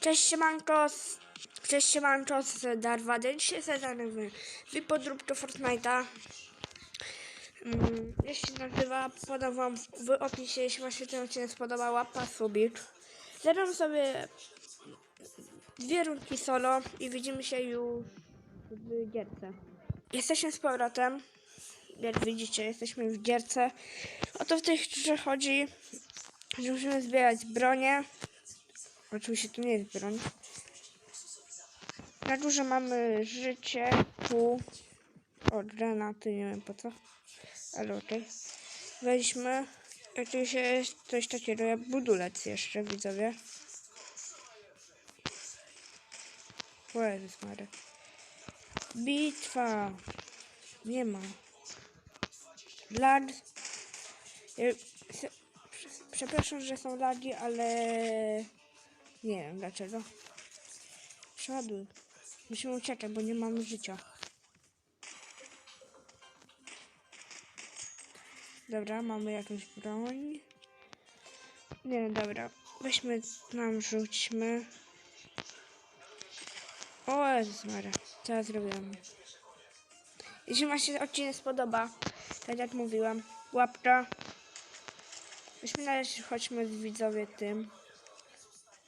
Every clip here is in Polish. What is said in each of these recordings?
Cześć siemanko, cześć siemanko z Darwady. Dzisiaj zadany wy podrób do Fortnite'a. Mm, jak się nazywa, podam wam w opisie, jeśli wam się ten odcinek spodobał, łapa subik. Zadam sobie dwie rundki solo i widzimy się już w gierce. Jesteśmy z powrotem. Jak widzicie, jesteśmy w gierce. O to w tej grze chodzi, że musimy zbierać bronię. Oczywiście to nie jest broń. Na górze mamy życie, pół. O, granaty, nie wiem po co. Ale okej. Weźmy. Oczywiście jest coś takiego jak budulec jeszcze, widzowie. O Jezus Mary. Bitwa. Nie ma. Lag. Prze- Przepraszam, że są lagi, ale nie wiem dlaczego. Przodu. Musimy uciekać, bo nie mamy życia. Dobra, mamy jakąś broń. Nie, dobra. Weźmy, nam rzućmy. O Jezus Maria, co ja zrobiłam? Jeśli Wam się odcinek spodoba, tak jak mówiłam, łapka. Myśmy na razie chodźmy z widzowie tym.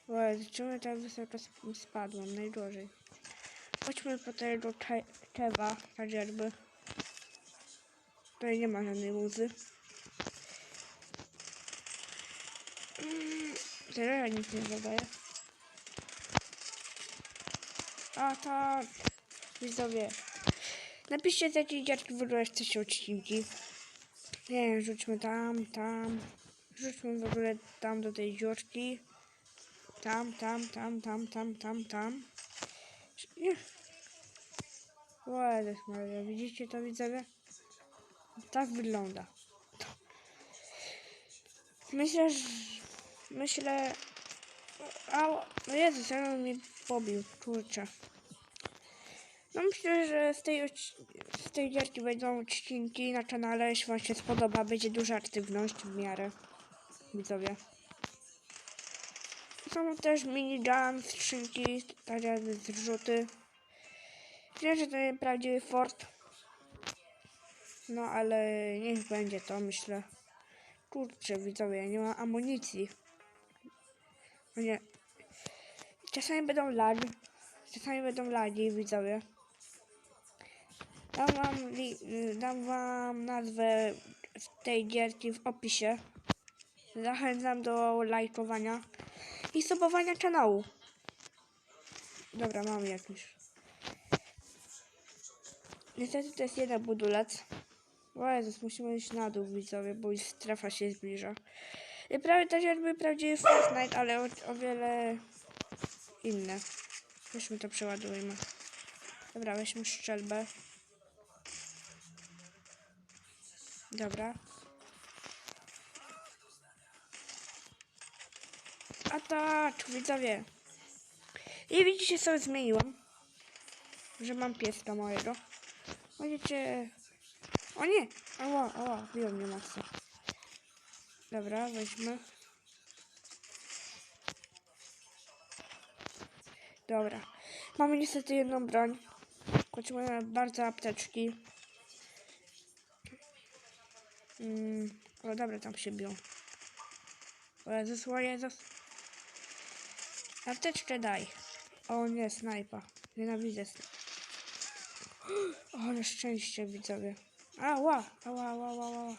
Jezu, czemu tak wysoko sp- spadłam? Najgorzej. Chodźmy po tego Kewa, tak jakby. Tutaj nie ma żadnej łzy. Mm, Teraz ja nic nie zadaję. A tak, widzowie. Napiszcie z jakiej dziadki w ogóle chcecie odcinki. Nie rzućmy tam, tam. Rzućmy w ogóle tam do tej dziurki. Tam, tam, tam, tam, tam, tam, tam. Nie. Ładnie, Maria. Widzicie to, widzowie? Tak wygląda. Myślę, że... Myślę... A, no Jezus, ja on mnie pobił, kurczę. No myślę, że z tej, z tej gierki będą odcinki na kanale, jeśli wam się spodoba, będzie duża aktywność w miarę, widzowie. Są też minigun, skrzynki, tak zrzuty. Wiem, że to nie prawdziwy fort. No ale niech będzie to, myślę. Kurczę, widzowie, ja nie mam amunicji. No nie. Czasami będą lagi. Czasami będą lagi, widzowie. Dam wam, dam wam nazwę tej gierki w opisie. Zachęcam do lajkowania i subowania kanału. Dobra, mam jakiś. Niestety to jest jeden budulec. O Jezus, musimy iść na dół, widzowie, bo już strefa się zbliża. I prawie tak jakby prawdziwy Fortnite, ale o, o wiele inne. Weźmy to przeładujmy. Dobra, weźmy szczelbę. Dobra. A tak, widzowie. I widzicie, co zmieniłam. Że mam pieska mojego. Możecie... O nie! Ała, ała, biją mnie mocno. Dobra, weźmy. Dobra. Mamy niestety jedną broń. Potrzebujemy bardzo apteczki. Mm, o dobra, tam się biją. O Jezus, o Jezus. Apteczkę daj. O nie, snajpa. Nienawidzę snajpa. O, ale szczęście, widzowie. Ała, ała, ała, ała, ała.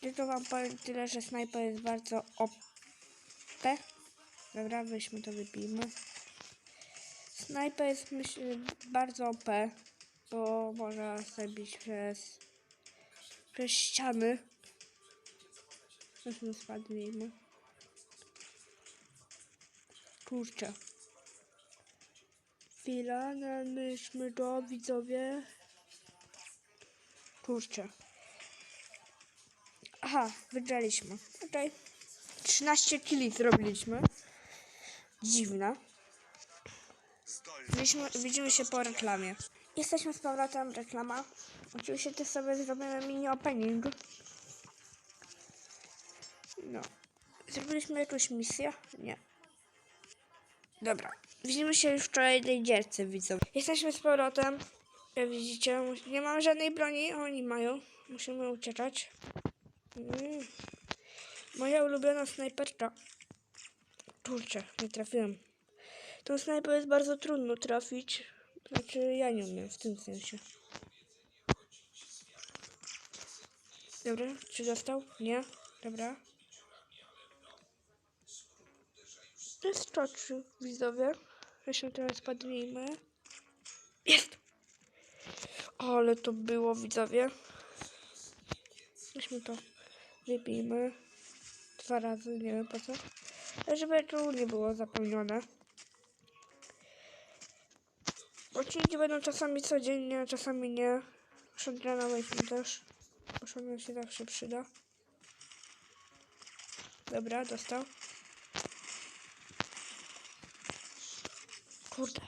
Tylko wam powiem tyle, że snajpa jest bardzo OP. Dobra, weźmy to, wypijmy. Snajpa jest, myślę, bardzo OP, bo można zabić przez, przez ściany. Weźmy, spadnijmy. Kurczę. Chwila, namyślmy to, widzowie. Kurczę. Aha, wygraliśmy. Okej. 13 kili zrobiliśmy. Dziwne. Widzimy, widzimy się po reklamie. Jesteśmy z powrotem, reklama. Oczywiście też sobie zrobimy mini opening. No. Zrobiliśmy jakąś misję? Nie. Dobra. Widzimy się już w kolejnej gierce, widzą. Jesteśmy z powrotem. Jak widzicie, nie mamy żadnej broni, oni mają. Musimy uciekać. Mm. Moja ulubiona snajperka. Kurczę, nie trafiłem. Tą snajper jest bardzo trudno trafić. Znaczy, ja nie umiem w tym sensie. Dobra, czy dostał? Nie? Dobra. Wyskoczył, widzowie. Jeszcze teraz padnijmy. Jest! Ale to było, widzowie. Weźmy to. Wypijmy. Dwa razy, nie wiem po co. Żeby tu nie było zapełnione. Odcinki będą czasami codziennie, czasami nie. Shotguna weźmy też. Bo się zawsze przyda. Dobra, dostał. Kurde.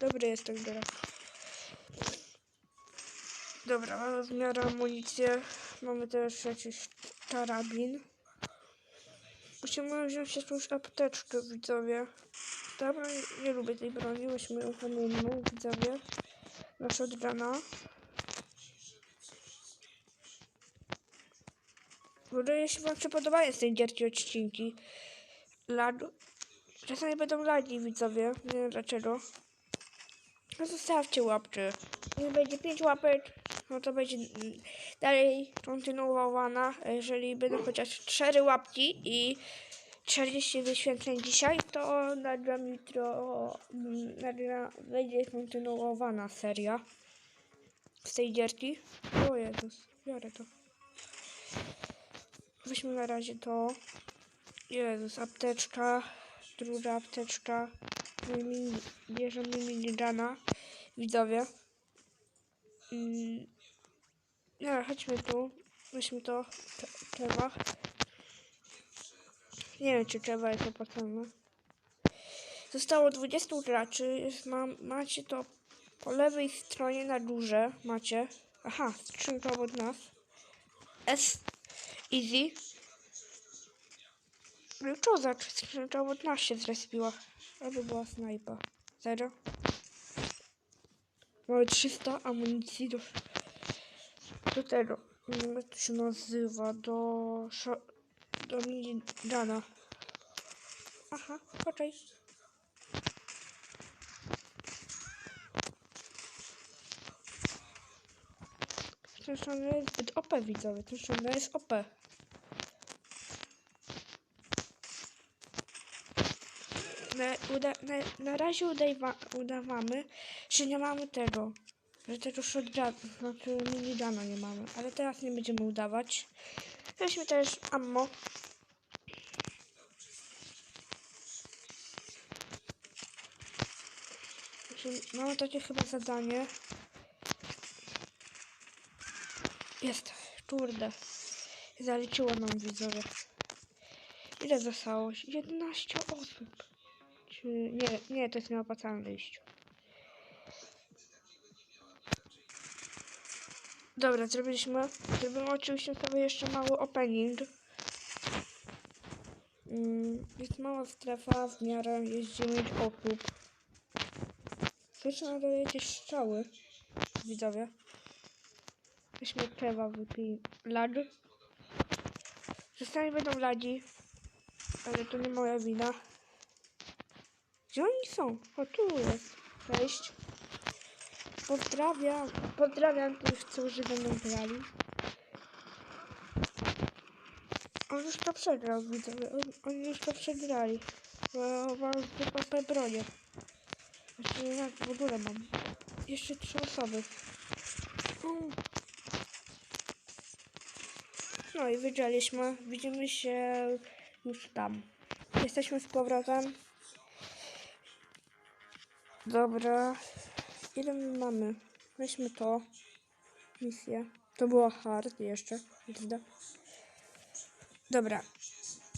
Dobry jest ten gra. Dobra, mamy w miarę amunicję. Mamy też jakiś karabin. Musimy wziąć jakąś apteczkę, widzowie. Dobra, nie, lubię tej broni. Weźmy ją zamienimy, widzowie. Na shotguna. W ogóle jeśli wam się podobają z tej gierki odcinki. Czasami będą lagi, widzowie. Nie wiem dlaczego. No zostawcie łapkę. Nie będzie 5 łapek, no to będzie dalej kontynuowana. Jeżeli będą chociaż 4 łapki i 40 wyświetleń dzisiaj, to nagram jutro, nagra, będzie kontynuowana seria z tej gierki. O Jezus, biorę to. Weźmy na razie to. Jezus, apteczka, druga apteczka. Mini, bierzemy minigana. Widzowie. Mm. No, chodźmy tu. Weźmy to. Trzeba. Nie wiem, czy trzeba jest opłacone. Zostało 20 graczy. Jest, ma, macie to po lewej stronie na górze. Macie. Aha, skrzynka obok nas. S. Easy. No co za skrzynka nas się zrespiła. Aby była snajpa. Zero. Mamy 300 amunicji do, do tego. Jak to się nazywa. Do... Do minigana. Aha, poczekaj. Ten szanel jest zbyt OP widzowie. Ten szanel jest OP. Na, uda, na, na razie udajwa, udawamy, że nie mamy tego. Że tego shotguna, znaczy minigana nie mamy. Ale teraz nie będziemy udawać. Weźmy też ammo. Znaczy, Mamy takie chyba zadanie. Jest, kurde. Zaliczyło nam widzowie. Ile zostało? 11 osób. Nie, nie, to jest nieopłacalne iść. Dobra, zrobiliśmy. Zrobimy oczywiście sobie jeszcze mały opening. Mm, jest mała strefa, w miarę jest 9 osób. Słyszę nadal jakieś strzały. Widzowie. Weźmy kewa, wypij lag. Czasami będą lagi. Ale to nie moja wina. Gdzie oni są? O, tu jest. Cześć. Pozdrawiam. Pozdrawiam tych, którzy będą grali. On już to przegrał, widzowie. On, oni już to przegrali. Bo mam tylko bronie. Znaczy, jak w ogóle mam. Jeszcze trzy osoby. No i wygraliśmy. Widzimy się już tam. Jesteśmy z powrotem. Dobra. Ile my mamy? Weźmy to. Misję. To było hard jeszcze. Dobra.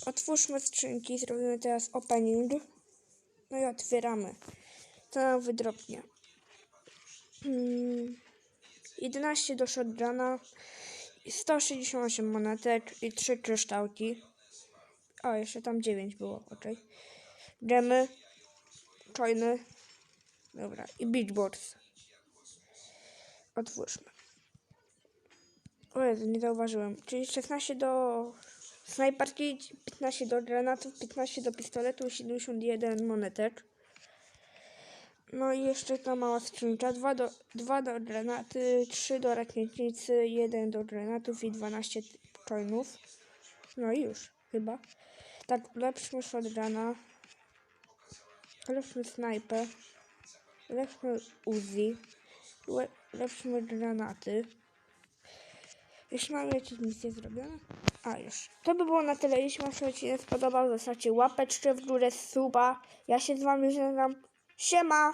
Otwórzmy skrzynki. Zrobimy teraz opening. No i otwieramy. To nam wydropnie. Hmm. 11 do shotguna. 168 monetek i 3 kryształki. O, jeszcze tam 9 było, ok. Gemy. coiny. Dobra, i beachboards. Otwórzmy. O Jezu, nie zauważyłem. Czyli 16 do snajperki, 15 do granatów, 15 do pistoletu, 71 monetek. No i jeszcze ta mała skrzynka. 2 do, 2 do granaty, 3 do rakietnicy, 1 do granatów i 12 coinów. No i już, chyba. Tak, lepszmy shotguna. Lepszmy snajpę. Lepszmy Uzi. Le, lepszmy granaty. Jeśli mamy jakieś misje zrobione? A już. To by było na tyle. Jeśli Wam się odcinek spodobał, zostawcie łapeczkę w górę, suba. Ja się z Wami żegnam. Siema!